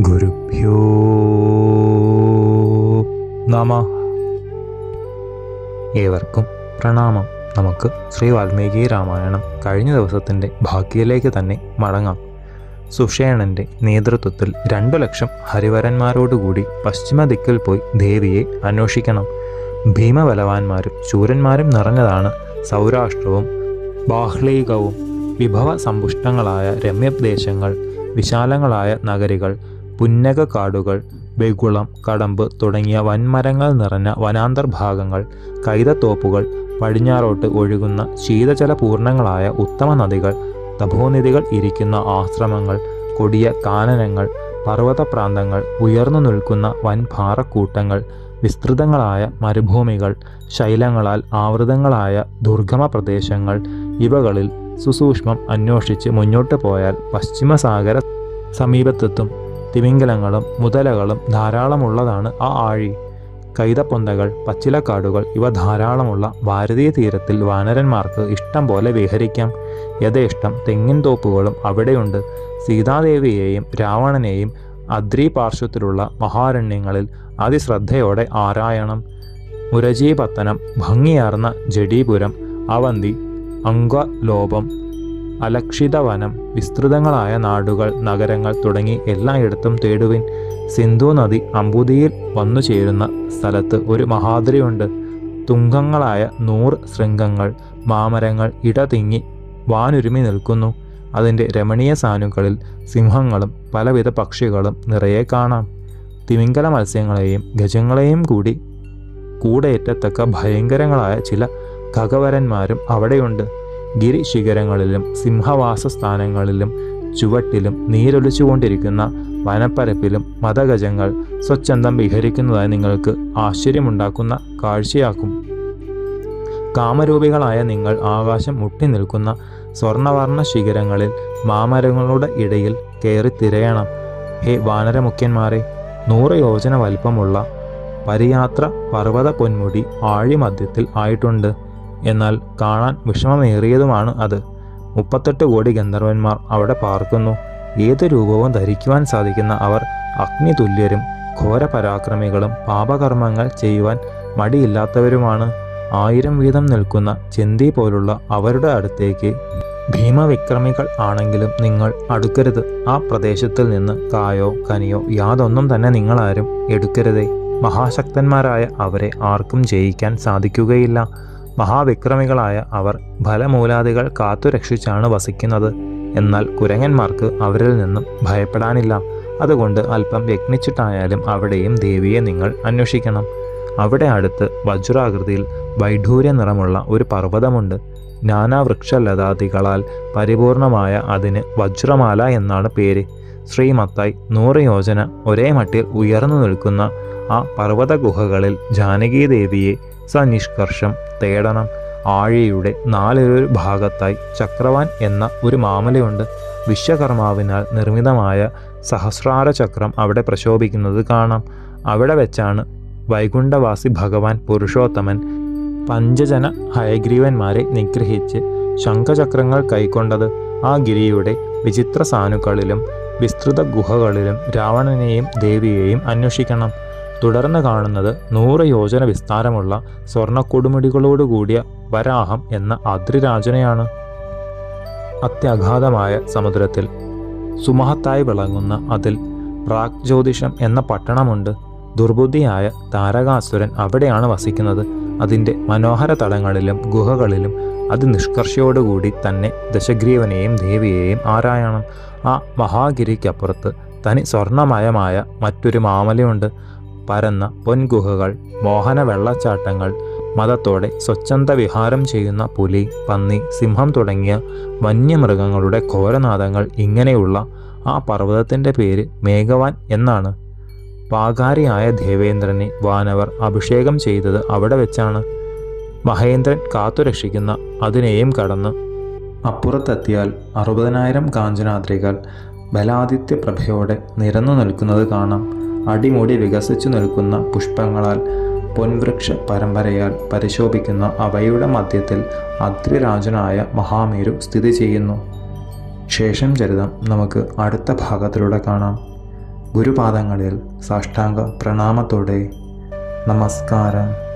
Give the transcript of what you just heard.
ഗുരുഭ്യോ നമ. ഏവർക്കും പ്രണാമം. നമുക്ക് ശ്രീ വാൽമീകി രാമായണം കഴിഞ്ഞ ദിവസത്തിന്റെ ഭാഗ്യയിലേക്ക് തന്നെ മടങ്ങാം. സുഷേണന്റെ നേതൃത്വത്തിൽ രണ്ടു ലക്ഷം ഹരിവരന്മാരോടുകൂടി പശ്ചിമ ദിക്കിൽ പോയി ദേവിയെ അന്വേഷിക്കണം. ഭീമബലവാന്മാരും ശൂരന്മാരും നിറഞ്ഞതാണ് സൗരാഷ്ട്രവും ബാഹ്ലീകവും വിഭവ സമ്പുഷ്ടങ്ങളായ രമ്യപ്രദേശങ്ങൾ വിശാലങ്ങളായ നഗരികൾ പുന്നക കാടുകൾ വെകുളം കടമ്പ് തുടങ്ങിയ വൻമരങ്ങൾ നിറഞ്ഞ വനാന്തർഭാഗങ്ങൾ കൈതത്തോപ്പുകൾ പടിഞ്ഞാറോട്ട് ഒഴുകുന്ന ശീതജല പൂർണങ്ങളായ ഉത്തമ നദികൾ തപോനിധികൾ ഇരിക്കുന്ന ആശ്രമങ്ങൾ കൊടിയ കാനനങ്ങൾ പർവത പ്രാന്തങ്ങൾ ഉയർന്നു നിൽക്കുന്ന വൻ പാറക്കൂട്ടങ്ങൾ വിസ്തൃതങ്ങളായ മരുഭൂമികൾ ശൈലങ്ങളാൽ ആവൃതങ്ങളായ ദുർഗമ പ്രദേശങ്ങൾ ഇവകളിൽ സുസൂക്ഷ്മം അന്വേഷിച്ച് മുന്നോട്ട് പോയാൽ പശ്ചിമസാഗര സമീപത്തെത്തും. തിമിംഗലങ്ങളും മുതലകളും ധാരാളമുള്ളതാണ് ആ ആഴി. കൈതപ്പൊന്തകൾ പച്ചിലക്കാടുകൾ ഇവ ധാരാളമുള്ള ഭാരതീയ തീരത്തിൽ വാനരന്മാർക്ക് ഇഷ്ടം പോലെ വിഹരിക്കാം. യഥേഷ്ടം തെങ്ങിൻ തോപ്പുകളും അവിടെയുണ്ട്. സീതാദേവിയെയും രാവണനെയും അദ്രി പാർശ്വത്തിലുള്ള മഹാരണ്യങ്ങളിൽ അതിശ്രദ്ധയോടെ ആരായണം. മുരജീപത്തനം ഭംഗിയാർന്ന ജഡീപുരം അവന്തി അംഗലോപം അലക്ഷിതവനം വിസ്തൃതങ്ങളായ നാടുകൾ നഗരങ്ങൾ തുടങ്ങി എല്ലായിടത്തും തേടുവിൻ. സിന്ധു നദി അമ്പുതിയിൽ വന്നു ചേരുന്ന സ്ഥലത്ത് ഒരു മഹാദ്രിയുണ്ട് തുങ്കങ്ങളായ നൂറ് ശൃംഗങ്ങൾ മാമരങ്ങൾ ഇടതിങ്ങി വാനുരുമി നിൽക്കുന്നു. അതിന്റെ രമണീയ സാനുകളിൽ സിംഹങ്ങളും പലവിധ പക്ഷികളും നിറയെ കാണാം. തിമിംഗല മത്സ്യങ്ങളെയും ഗജങ്ങളെയും കൂടി കൂടെയേറ്റത്തക്ക ഭയങ്കരങ്ങളായ ചില ഖഗവരന്മാരും അവിടെയുണ്ട്. ഗിരിശിഖരങ്ങളിലും സിംഹവാസ സ്ഥാനങ്ങളിലും ചുവട്ടിലും നീരൊലിച്ചുകൊണ്ടിരിക്കുന്ന വനപ്പരപ്പിലും മതഗജങ്ങൾ സ്വച്ഛന്തം വിഹരിക്കുന്നതായി നിങ്ങൾക്ക് ആശ്ചര്യമുണ്ടാക്കുന്ന കാഴ്ചയാക്കും. കാമരൂപികളായ നിങ്ങൾ ആകാശം മുട്ടി നിൽക്കുന്ന സ്വർണവർണ ശിഖരങ്ങളിൽ മാമരങ്ങളുടെ ഇടയിൽ കയറി തിരയണം. ഹേ വാനരമുഖ്യന്മാരെ നൂറ് യോജന വലിപ്പമുള്ള പരിയാത്ര പർവത പൊന്മുടി ആഴിമധ്യത്തിൽ ആയിട്ടുണ്ട്. എന്നാൽ കാണാൻ വിഷമമേറിയതുമാണ് അത്. മുപ്പത്തെട്ട് കോടി ഗന്ധർവന്മാർ അവിടെ പാർക്കുന്നു. ഏത് രൂപവും ധരിക്കുവാൻ സാധിക്കുന്ന അവർ അഗ്നിതുല്യരും ഘോരപരാക്രമികളും പാപകർമ്മങ്ങൾ ചെയ്യുവാൻ മടിയില്ലാത്തവരുമാണ്. ആയിരം വീതം നിൽക്കുന്ന ചെന്തി പോലുള്ള അവരുടെ അടുത്തേക്ക് ഭീമവിക്രമികൾ ആണെങ്കിലും നിങ്ങൾ അടുക്കരുത്. ആ പ്രദേശത്തിൽ നിന്ന് കായോ കനിയോ യാതൊന്നും തന്നെ നിങ്ങളാരും എടുക്കരുതേ. മഹാശക്തന്മാരായ അവരെ ആർക്കും ജയിക്കാൻ സാധിക്കുകയില്ല. മഹാവിക്രമികളായ അവർ ഫലമൂലാദികൾ കാത്തുരക്ഷിച്ചാണ് വസിക്കുന്നത്. എന്നാൽ കുരങ്ങന്മാർക്ക് അവരിൽ നിന്നും ഭയപ്പെടാനില്ല. അതുകൊണ്ട് അല്പം യജ്ഞിച്ചിട്ടായാലും അവിടെയും ദേവിയെ നിങ്ങൾ അന്വേഷിക്കണം. അവിടെ അടുത്ത് വജ്രാകൃതിയിൽ വൈഢൂര്യ നിറമുള്ള ഒരു പർവതമുണ്ട്. നാനാവൃക്ഷലതാദികളാൽ പരിപൂർണമായ അതിന് വജ്രമാല എന്നാണ് പേര്. ശ്രീമത്തായി നൂറ് യോജന ഒരേ മട്ടിൽ ഉയർന്നു നിൽക്കുന്ന ആ പർവത ഗുഹകളിൽ ജാനകീദേവിയെ സനിഷ്കർഷം തേടണം. ആഴിയുടെ നാലിലൊരു ഭാഗത്തായി ചക്രവാൻ എന്ന ഒരു മാമലയുണ്ട്. വിശ്വകർമാവിനാൽ നിർമ്മിതമായ സഹസ്രാര ചക്രം അവിടെ പ്രശോഭിക്കുന്നത് കാണാം. അവിടെ വെച്ചാണ് വൈകുണ്ഠവാസി ഭഗവാൻ പുരുഷോത്തമൻ പഞ്ചജന ഹയഗ്രീവന്മാരെ നിഗ്രഹിച്ച് ശംഖചക്രങ്ങൾ കൈക്കൊണ്ടത്. ആ ഗിരിയുടെ വിചിത്ര സാനുക്കളിലും വിസ്തൃത ഗുഹകളിലും രാവണനെയും ദേവിയെയും അന്വേഷിക്കണം. തുടർന്ന് കാണുന്നത് നൂറ് യോജന വിസ്താരമുള്ള സ്വർണക്കൊടുമുടികളോടുകൂടിയ വരാഹം എന്ന അദ്രിരാജനെയാണ് അത്യഗാധമായ സമുദ്രത്തിൽ സുമഹത്തായി വിളങ്ങുന്ന അതിൽ പ്രാഗ്ജ്യോതിഷം എന്ന പട്ടണമുണ്ട്. ദുർബുദ്ധിയായ താരകാസുരൻ അവിടെയാണ് വസിക്കുന്നത്. അതിന്റെ മനോഹര തടങ്ങളിലും ഗുഹകളിലും അത് നിഷ്കർഷയോടുകൂടി തന്നെ ദശഗ്രീവനെയും ദേവിയെയും ആരായണം. ആ മഹാഗിരിക്കപ്പുറത്ത് തനി സ്വർണമയമായ മറ്റൊരു മാമലയുണ്ട് പരന്ന പൊൻഗുഹകൾ മോഹന വെള്ളച്ചാട്ടങ്ങൾ മതത്തോടെ സ്വച്ഛന്ത വിഹാരം ചെയ്യുന്ന പുലി പന്നി സിംഹം തുടങ്ങിയ വന്യമൃഗങ്ങളുടെ ഘോരനാദങ്ങൾ ഇങ്ങനെയുള്ള ആ പർവതത്തിന്റെ പേര് മേഘവാൻ എന്നാണ്. പാകാരിയായ ദേവേന്ദ്രനെ വാനവർ അഭിഷേകം ചെയ്തത് അവിടെ വെച്ചാണ്. മഹേന്ദ്രൻ കാത്തുരക്ഷിക്കുന്ന അതിനെയും കടന്ന് അപ്പുറത്തെത്തിയാൽ അറുപതിനായിരം കാഞ്ചനാദ്രികൾ ബലാദിത്യ പ്രഭയോടെ നിരന്നു നിൽക്കുന്നത് കാണാം. അടിമുടി വികസിച്ചു നിൽക്കുന്ന പുഷ്പങ്ങളാൽ പൊൻവൃക്ഷ പരമ്പരയാൽ പരിശോഭിക്കുന്ന അവയുടെ മധ്യത്തിൽ അദ്രിരാജനായ മഹാമേരു സ്ഥിതി ചെയ്യുന്നു. ശേഷം ചരിതം നമുക്ക് അടുത്ത ഭാഗത്തിലൂടെ കാണാം. ഗുരുപാദങ്ങളിൽ സാഷ്ടാംഗ പ്രണാമത്തോടെ നമസ്കാരം.